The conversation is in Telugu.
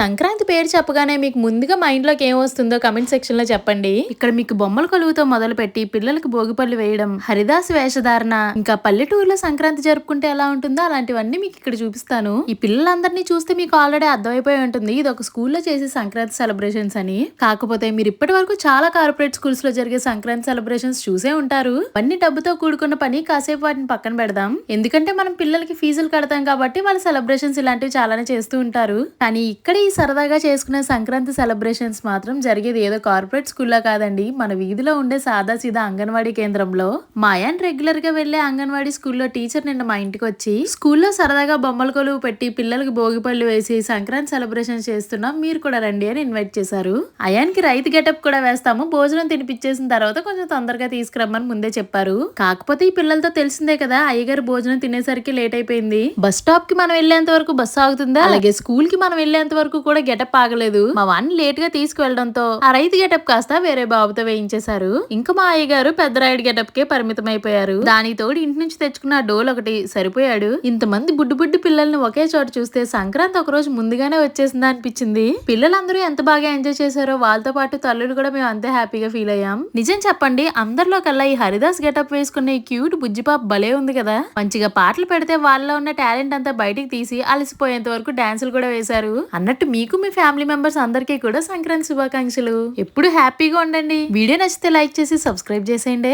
సంక్రాంతి పేరు చెప్పగానే మీకు ముందుగా మైండ్లోకి ఏం వస్తుందో కమెంట్ సెక్షన్లో చెప్పండి. ఇక్కడ మీకు బొమ్మల కొలువుతో మొదలుపెట్టి పిల్లలకు భోగిపళ్ళు వేయడం హరిదాస్ వేషధారణ ఇంకా పల్లెటూరులో సంక్రాంతి జరుపుకుంటే ఎలా ఉంటుందో అలాంటివన్నీ మీకు ఇక్కడ చూపిస్తాను. ఈ పిల్లలందరినీ చూస్తే మీకు ఆల్రెడీ అర్థమైపోయి ఉంటుంది. ఇది ఒక స్కూల్లో చేసే సంక్రాంతి సెలబ్రేషన్స్ అని. కాకపోతే మీరు ఇప్పటి వరకు చాలా కార్పొరేట్ స్కూల్స్లో జరిగే సంక్రాంతి సెలబ్రేషన్స్ చూసే ఉంటారు. అన్ని డబ్బుతో కూడుకున్న పని. కాసేపు వాటిని పక్కన పెడదాం. ఎందుకంటే మనం పిల్లలకి ఫీజులు కడతాం కాబట్టి వాళ్ళ సెలబ్రేషన్స్ ఇలాంటివి చాలానే చేస్తూ ఉంటారు. కానీ ఇక్కడ ఈ సరదాగా చేసుకునే సంక్రాంతి సెలబ్రేషన్స్ మాత్రం జరిగేది ఏదో కార్పొరేట్ స్కూల్లో కాదండి. మన వీధిలో ఉండే సాదా సీదా అంగన్వాడీ కేంద్రంలో మా రెగ్యులర్గా వెళ్ళే అంగన్వాడీ స్కూల్లో టీచర్ నిన్న మా ఇంటికి వచ్చి స్కూల్లో సరదాగా బొమ్మల కొలువు పెట్టి పిల్లలకు భోగిపళ్ళు వేసి సంక్రాంతి సెలబ్రేషన్ చేస్తున్నాం. మీరు కూడా రండి అని ఇన్వైట్ చేశారు. అయాన్కి రైతు గెటప్ కూడా వేస్తాము. భోజనం తినిపించేసిన తర్వాత కొంచెం తొందరగా తీసుకురమ్మని ముందే చెప్పారు. కాకపోతే ఈ పిల్లలతో తెలిసిందే కదా అయ్యగారు భోజనం తినేసరికి లేట్ అయిపోయింది. బస్ స్టాప్కి మనం వెళ్ళేంత వరకు బస్ ఆగుతుందా? అలాగే స్కూల్కి మనం వెళ్ళేంత వరకు కూడా గెటప్ ఆగలేదు. మా వాడిని లేట్గా తీసుకువెళ్ళడంతో ఆ రైతు గెటప్ కాస్త వేరే బాబుతో వేయించేశారు. ఇంకా మా అయ్యగారు పెద్ద రాయుడు గెటప్ కే పరిమితం అయిపోయారు దానికి తోడు ఇంటి నుంచి తెచ్చుకున్న డోల్ ఒకటి సరిపోయాడు. ఇంతమంది బుడ్డు బుడ్డు పిల్లల్ని ఒకే చోట చూస్తే సంక్రాంతి ఒక రోజు ముందుగానే వచ్చేసిందా అనిపించింది. పిల్లలందరూ ఎంత బాగా ఎంజాయ్ చేశారో వాళ్ళతో పాటు తల్లులు కూడా మేము అంతే హ్యాపీగా ఫీల్ అయ్యాం. నిజం చెప్పండి అందరిలో కల్లా ఈ హరిదాస్ గెటప్ వేసుకున్న ఈ క్యూట్ బుజ్జిపాప్ భలే ఉంది కదా. మంచిగా పాటలు పెడితే వాళ్ళలో ఉన్న టాలెంట్ అంతా బయటికి తీసి అలసిపోయేంత వరకు డాన్సులు కూడా వేశారు. అన్నట్టు అన్నట్టు మీకు మీ ఫ్యామిలీ మెంబర్స్ అందరికీ కూడా సంక్రాంతి శుభాకాంక్షలు. ఎప్పుడు హ్యాపీగా ఉండండి. వీడియో నచ్చితే లైక్ చేసి సబ్స్క్రైబ్ చేసేయండి.